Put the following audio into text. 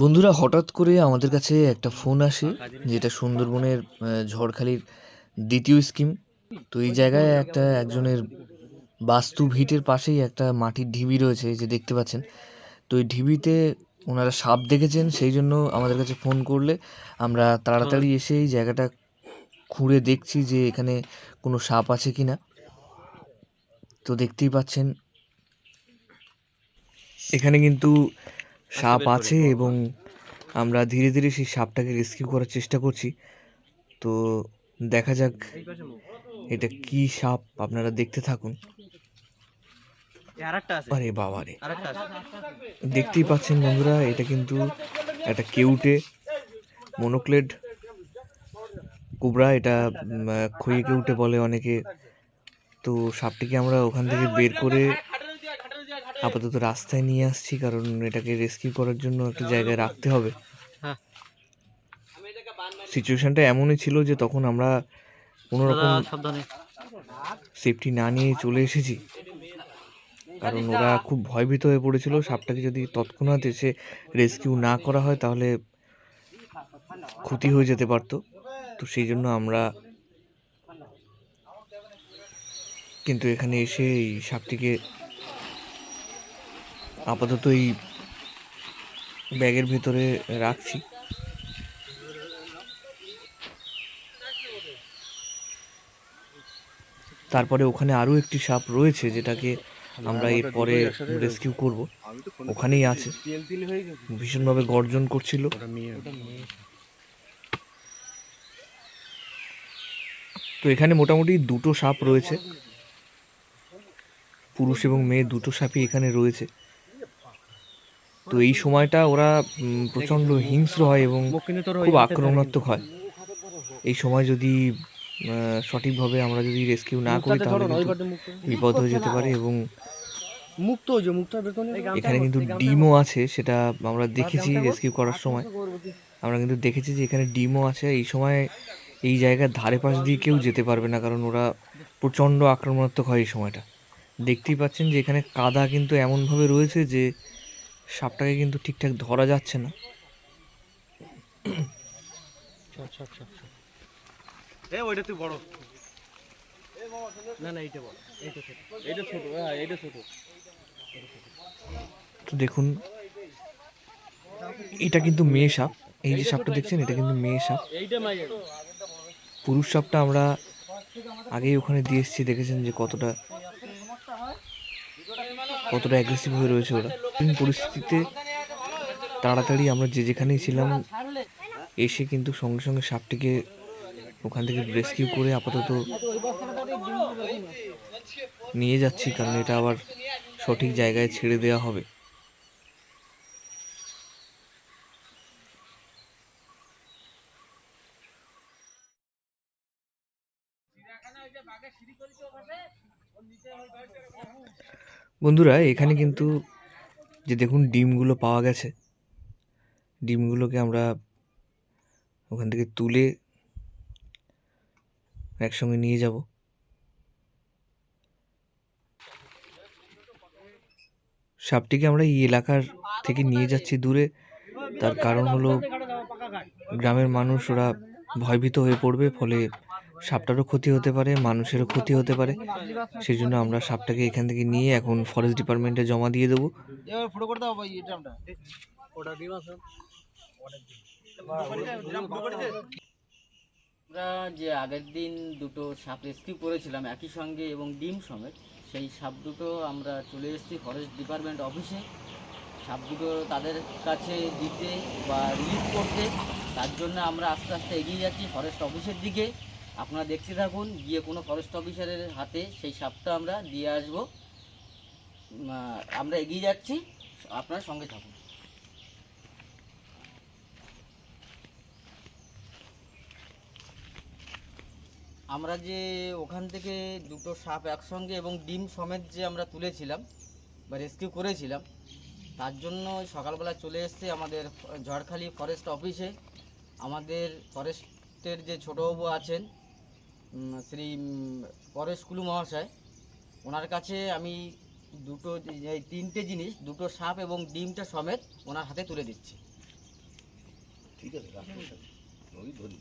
বন্ধুরা, হঠাৎ করে আমাদের কাছে একটা ফোন আসে, যেটা সুন্দরবনের ঝড়খালির দ্বিতীয় স্কিম তো এই জায়গায় একটা একজনের বাস্তু ভিটের পাশেই একটা মাটির ঢিবি রয়েছে যে দেখতে পাচ্ছেন। তো এই ঢিবিতে ওনারা সাপ দেখেছেন, সেই জন্য আমাদের কাছে ফোন করলে আমরা তাড়াতাড়ি এসে এই জায়গাটা খুঁড়ে দেখছি যে এখানে কোনো সাপ আছে কি না তো দেখতেই পাচ্ছেন, এখানে কিন্তু সাপ আছে এবং আমরা ধীরে ধীরে সেই সাপটাকে রেস্কিউ করার চেষ্টা করছি। তো দেখা যাক এটা কি সাপ আপনারা দেখতে থাকুন। আরে বাবা রে দেখতেই পাচ্ছেন বন্ধুরা এটা কিন্তু একটা কেউটে মনোক্লেড কুবরা এটা উম, কেউটে বলে অনেকে। তো সাপটিকে আমরা ওখান থেকে বের করে আপাতত রাস্তায় নিয়ে আসছি কারণ এটাকে রেস্কিউ করার জন্য একটা জায়গায় রাখতে হবে। হ্যাঁ। সিচুয়েশনটা এমনই ছিল যে তখন আমরা কোনো রকম সেফটি না নিয়ে চলে এসেছি। কারণ ওরা খুব ভয়ভীত হয়ে পড়েছিল। সাপটাকে যদি তৎক্ষণাৎ এসে রেস্কিউ না করা হয় তাহলে ক্ষতি হয়ে যেতে পারতো। তো সেই জন্য আমরা কিন্তু এখানে এসে এই সাপটিকে আপাতত এই ব্যাগের ভিতরে রাখছি। তারপরে ওখানে আরও একটি সাপ রয়েছে যেটাকে আমরা এরপরে রেস্কিউ করব। ওখানেই আছে। ভীষণভাবে গর্জন করছিল। তো এখানে মোটামুটি দুটো সাপ রয়েছে। পুরুষ এবং মেয়ে দুটো সাপই এখানে রয়েছে। তো এই সময়টা ওরা প্রচণ্ড হিংস্র হয় এবং খুব আক্রমণাত্মক হয়। এই সময় যদি সঠিকভাবে আমরা যদি রেস্কিউ না করি তাহলে বিপদ হয়ে যেতে পারে এবং মুক্ত যে মুক্তটা বের করে এখানে কিন্তু ডিমও আছে সেটা আমরা দেখেছি রেস্কিউ করার সময়। আমরা কিন্তু দেখেছি যে এখানে ডিমও আছে। এই সময় এই জায়গার ধারে পাশ দিয়ে কেউ যেতে পারবে না কারণ ওরা প্রচণ্ড আক্রমণাত্মক হয় এই সময়টা। দেখতেই পাচ্ছেন যে এখানে কাদা কিন্তু এমনভাবে রয়েছে যে সাপটাকে কিন্তু ঠিকঠাক ধরা যাচ্ছে না। এ ওইটা তুই বড়। না না এইটা বড়। এইটা ছোট। এইটা ছোট হ্যাঁ এইটা ছোট। তো দেখুন এটা কিন্তু মেয়ে সাপ। এই যে সাপটা দেখছেন এটা কিন্তু মেয়ে সাপ। পুরুষ সাপটা আমরা আগেই ওখানে দিয়ে এসেছি দেখেছেন যে কতটা কতটা অ্যাগ্রেসিভ হয়ে রয়েছে ওরা। পরিস্থিতিতে তাড়াতাড়ি আমরা যে যেখানেই ছিলাম, এসে কিন্তু সঙ্গে সঙ্গে সাপটিকে ওখান থেকে রেস্কিউ করে আপাতত নিয়ে যাচ্ছি, কারণ এটা আবার সঠিক জায়গায় ছেড়ে দেওয়া হবে। বন্ধুরা, এখানে কিন্তু যে দেখুন ডিমগুলো পাওয়া গেছে, ডিমগুলোকে আমরা ওখান থেকে তুলে একসঙ্গে নিয়ে যাব। সাপটিকে আমরা এই এলাকার থেকে নিয়ে যাচ্ছি দূরে, তার কারণ হলো গ্রামের মানুষ ওরা ভয়ভীত হয়ে পড়বে, ফলে সাপটারও ক্ষতি হতে পারে মানুষেরও ক্ষতি হতে পারে। সেই জন্য আমরা সাপটাকে এখান থেকে নিয়ে এখন ফরেস্ট ডিপার্টমেন্টে জমা দিয়ে দেবো। এবার ফটো করে দাও আমরা। ওটা ডিম আছে আমরা যে আগের দিন দুটো সাপ রেস্কিউ করেছিলাম একই সঙ্গে এবং ডিম সমেত সেই সাপ দুটো আমরা চলে এসেছি ফরেস্ট ডিপার্টমেন্ট অফিসে সাপ দুটো তাদের কাছে দিতে বা রিলিজ করতে তার জন্য আমরা আস্তে আস্তে এগিয়ে যাচ্ছি ফরেস্ট অফিসের দিকে। আপনারা দেখতে থাকুন, গিয়ে কোনো ফরেস্ট অফিসারের হাতে সেই সাপটা আমরা দিয়ে আসব। আমরা এগিয়ে যাচ্ছি, আপনার সঙ্গে থাকুন। আমরা যে ওখান থেকে দুটো সাপ একসঙ্গে এবং ডিম সমেত যে আমরা তুলেছিলাম বা রেস্কিউ করেছিলাম, তার জন্য সকালবেলা চলে এসেছে আমাদের ঝড়খালি ফরেস্ট অফিসে। আমাদের ফরেস্টের যে ছোটোবাবু আছেন শ্রী পরেশ কুলু মহাশয় ওনার কাছে আমি দুটো এই তিনটে জিনিস দুটো সাপ এবং ডিমটা সমেত ওনার হাতে তুলে দিচ্ছি। ঠিক আছে ধরি।